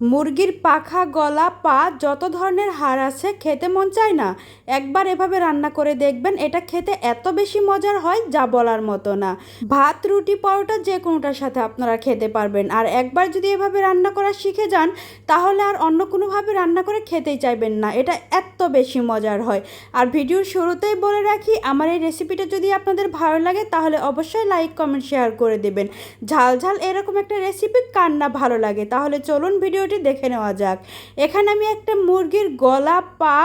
মুরগির পাখা, গলা, পা যত ধরনের হাড় আছে, খেতে মন চায় না। একবার এভাবে রান্না করে দেখবেন, এটা খেতে এত বেশি মজার হয় যা বলার মতো না। ভাত, রুটি, পরোটা যে কোনোটার সাথে আপনারা খেতে পারবেন। আর একবার যদি এভাবে রান্না করা শিখে যান, তাহলে আর অন্য কোনোভাবে রান্না করে খেতেই চাইবেন না। এটা এত বেশি মজার হয়। আর ভিডিওর শুরুতেই বলে রাখি, আমার এই রেসিপিটা যদি আপনাদের ভালো লাগে, তাহলে অবশ্যই লাইক, কমেন্ট, শেয়ার করে দেবেন। ঝাল ঝাল এরকম একটা রেসিপি কার না ভালো লাগে? তাহলে চলুন ভিডিওটি দেখে নেওয়া যাক। এখানে আমি একটা মুরগির গলা, পা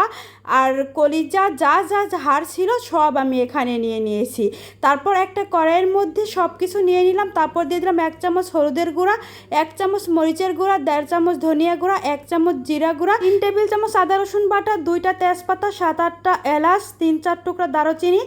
আর কলিজা যা যা হাড় ছিল সব আমি এখানে নিয়ে নিয়েছি। তারপর একটা কড়াইয়ের মধ্যে সব কিছু নিয়ে নিলাম। তারপর দিয়ে দিলাম এক চামচ হলুদের গুঁড়া, এক চামচ মরিচের গুঁড়া, দেড় চামচ ধনিয়া গুঁড়া, এক চামচ জিরা গুঁড়া, তিন টেবিল চামচ আদা রসুন বাটা, দুইটা তেজপাতা, সাত আটটা এলাচ, তিন চার টুকরা দারুচিনি,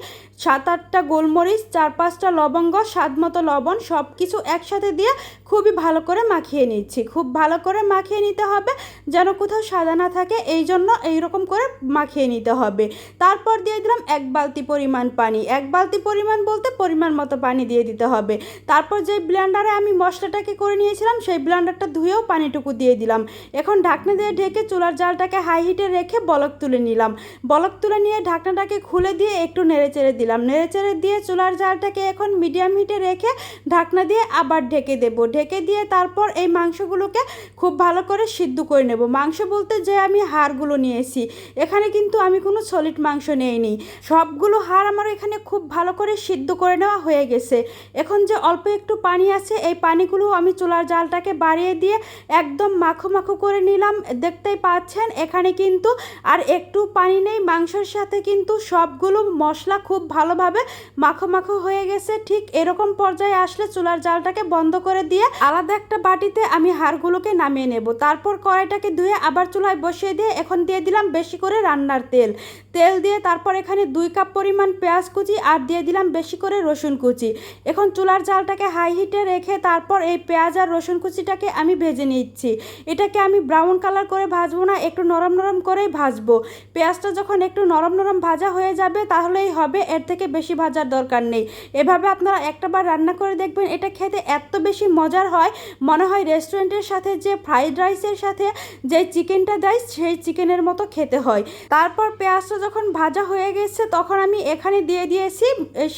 সাত আটটা গোলমরিচ, চার পাঁচটা লবঙ্গ স্বাদ মতো লবণ সব কিছু একসাথে দিয়ে খুবই ভালো করে মাখিয়ে নিচ্ছি। খুব ভালো করে মাখিয়ে নিতে হবে, যেন কোথাও সাদা না থাকে, এই জন্য এইরকম করে মাখিয়ে নিতে হবে। তারপর দিয়ে দিলাম এক বালতি পরিমাণ পানি। এক বালতি পরিমাণ বলতে পরিমাণ মতো পানি দিয়ে দিতে হবে। তারপর যে ব্লেন্ডারে আমি মশলাটাকে করে নিয়েছিলাম, সেই ব্লেন্ডারটা ধুয়েও পানিটুকু দিয়ে দিলাম। এখন ঢাকনা দিয়ে ঢেকে চুলার জালটাকে হাই হিটে রেখে বলক তুলে নিলাম। বলক তুলে নিয়ে ঢাকনাটাকে খুলে দিয়ে একটু নেড়ে চেড়ে দিলাম। নেড়ে চেড়ে দিয়ে চুলার জালটাকে এখন মিডিয়াম হিটে রেখে ঢাকনা দিয়ে আবার ঢেকে দেবো। ঢেকে দিয়ে তারপর এই মাংসগুলোকে খুব ভালো করে সিদ্ধ করে নেব। মাংস বলতে যে আমি হাড়গুলো নিয়েছি, এখানে কিন্তু আমি কোনো সলিড মাংস নেইনি। সবগুলো হাড় আমার এখানে খুব ভালো করে সিদ্ধ করে নেওয়া হয়ে গেছে। এখন যে অল্প একটু পানি আছে, এই পানিগুলো আমি চুলার জালটাকে বাড়িয়ে দিয়ে একদম মাখো মাখো করে নিলাম। দেখতেই পাচ্ছেন, এখানে কিন্তু আর একটু পানি নেই। মাংসের সাথে কিন্তু সবগুলো মশলা খুব ভালোভাবে মাখো মাখো হয়ে গেছে। ঠিক এরকম পর্যায়ে আসলে চুলার জালটাকে বন্ধ করে দিয়ে আলাদা একটা বাটিতে আমি হাড়গুলোকে নামিয়ে নেব। তারপর কড়াইটাকে ধুয়ে আবার চুলায় বসিয়ে দিয়ে এখন দিয়ে দিলাম বেশি করে রান্নার তেল। তেল দিয়ে তারপর এখানে দুই কাপ পরিমাণ পেঁয়াজ কুচি আর দিয়ে দিলাম বেশি করে রসুন কুচি। এখন চুলার জালটাকে হাই হিটে রেখে তারপর এই পেঁয়াজ আর রসুন কুচিটাকে আমি ভেজে নিচ্ছি। এটাকে আমি ব্রাউন কালার করে ভাজবো না, একটু নরম নরম করেই ভাজবো। পেঁয়াজটা যখন একটু নরম নরম ভাজা হয়ে যাবে তাহলেই হবে, এর থেকে বেশি ভাজার দরকার নেই। এভাবে আপনারা একটাবার রান্না করে দেখবেন, এটা খেতে এত বেশি মজার হয়। মনে হয় রেস্টুরেন্টের সাথে যে ফ্রাইড রাইসের সাথে যে চিকেনটা দেয়, সেই চিকেনের মতো খেতে হয়। তারপর পেঁয়াজটা যখন ভাজা হয়ে গেছে, তখন আমি এখানে দিয়ে দিয়েছি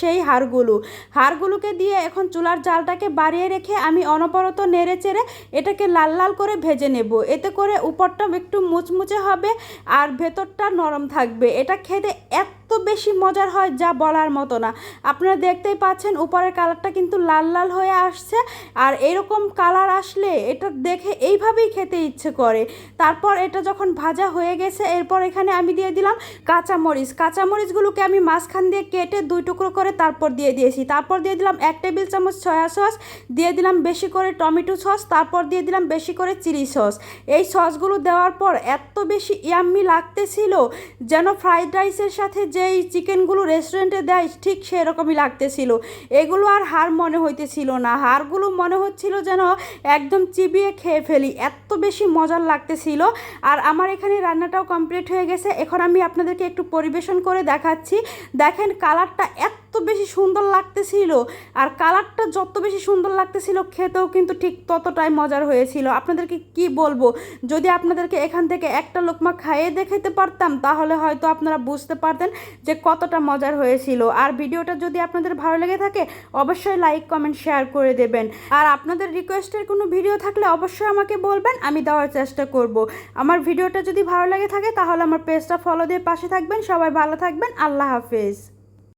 সেই হাড়গুলো। হাড়গুলোকে দিয়ে এখন চুলার জালটাকে বাড়িয়ে রেখে আমি অনবরত নেড়ে চেড়ে এটাকে লাল লাল করে ভেজে নেব। এতে করে উপরটা একটু মুচমুচে হবে আর ভেতরটা নরম থাকবে। এটা খেতে এত এত বেশি মজার হয় যা বলার মতো না। আপনারা দেখতেই পাচ্ছেন উপরের কালারটা কিন্তু লাল লাল হয়ে আসছে আর এরকম কালার আসলে এটা দেখে এইভাবেই খেতে ইচ্ছে করে। তারপর এটা যখন ভাজা হয়ে গেছে, এরপর এখানে আমি দিয়ে দিলাম কাঁচামরিচ। কাঁচামরিচগুলোকে আমি মাঝখান দিয়ে কেটে দুই টুকরো করে তারপর দিয়ে দিয়েছি। তারপর দিয়ে দিলাম এক টেবিল চামচ সয়া সস, দিয়ে দিলাম বেশি করে টমেটো সস, তারপর দিয়ে দিলাম বেশি করে চিলি সস। এই সসগুলো দেওয়ার পর এত বেশি ইয়াম্মি লাগতেছিল যেন ফ্রাইড রাইসের সাথে যে যেই চিকেনগুলো রেস্টুরেন্টে দেয়, ঠিক সেরকমই লাগতেছিল। এগুলো আর হাড় মনে হইতেছিল না। হাড়গুলো মনে হচ্ছিল যেন একদম চিবিয়ে খেয়ে ফেলি। এত বেশি মজার লাগতেছিল। আর আমার এখানে রান্নাটাও কমপ্লিট হয়ে গেছে। এখন আমি আপনাদেরকে একটু পরিবেশন করে দেখাচ্ছি। দেখেন কালারটা এত বেশি সুন্দর লাগতেছিল আর কালারটা যত বেশি সুন্দর লাগতেছিল খেতেও কিন্তু ঠিক ততটাই মজার হয়েছিল। আপনাদেরকে কি বলব? যদি আপনাদেরকে এখান থেকে একটা লোকমা খাইয়ে দেখাতে পারতাম, তাহলে হয়তো আপনারা বুঝতে পারতেন যে কতটা মজার হয়েছিল। আর ভিডিওটা যদি আপনাদের ভালো লেগে থাকে, অবশ্যই লাইক, কমেন্ট, শেয়ার করে দেবেন। আর আপনাদের রিকোয়েস্টের কোনো ভিডিও থাকলে অবশ্যই আমাকে বলবেন, আমি দেওয়ার চেষ্টা করব। আমার ভিডিওটা যদি ভালো লাগে থাকে, তাহলে আমার পেজটা ফলো দিয়ে পাশে থাকবেন। সবাই ভালো থাকবেন। আল্লাহ হাফেজ।